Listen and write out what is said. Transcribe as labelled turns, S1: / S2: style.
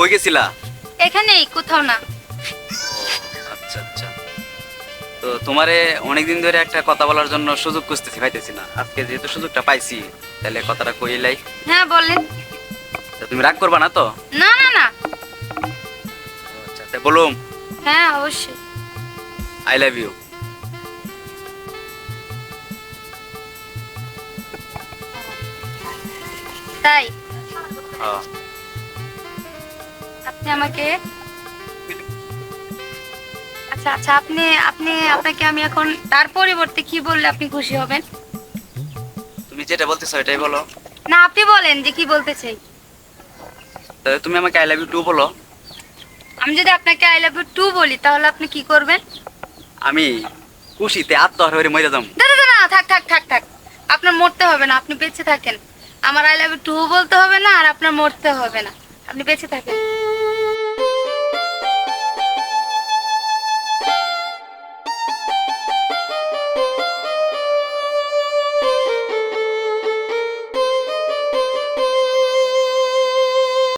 S1: কই গেছিলা?
S2: এখানেই কোথাও না।
S1: আচ্ছা আচ্ছা। তো তোমারে অনেকদিন ধরে একটা কথা বলার জন্য সুযোগ খুঁজতেছি পাইতেছি না। আজকে যেহেতু সুযোগটা পাইছি তাহলে কথাটা কইলাই
S2: হ্যাঁ বলেন।
S1: তা তুমি রাগ করবা না তো?
S2: না না না।
S1: আচ্ছা তা বলুম।
S2: হ্যাঁ অবশ্যই।
S1: আই লাভ ইউ
S2: তাই?
S1: হ্যাঁ।
S2: আপনি আমাকে আচ্ছা আচ্ছা আপনি আপনি আপনাকে আমি এখন তার পরিবর্তে কি বললে আপনি খুশি হবেন?
S1: তুমি যেটা বলতেছো এটাই বলো।
S2: না আপনি বলেন যে কি বলতে চাই।
S1: তাহলে তুমি আমাকে আই লাভ ইউ টু বলো।
S2: আমি যদি আপনাকে আই লাভ ইউ টু বলি তাহলে আপনি কি করবেন?
S1: আমি খুশিতে আত্মহার হয়ে মরে যাম
S2: না না, না না থাক থাক থাক থাক। আপনার মরতে হবে না আপনি বেঁচে থাকেন। আমার আই লাভ ইউ টু বলতে হবে না আর আপনার মরতে হবে না। আপনি বেঁচে থাকেন।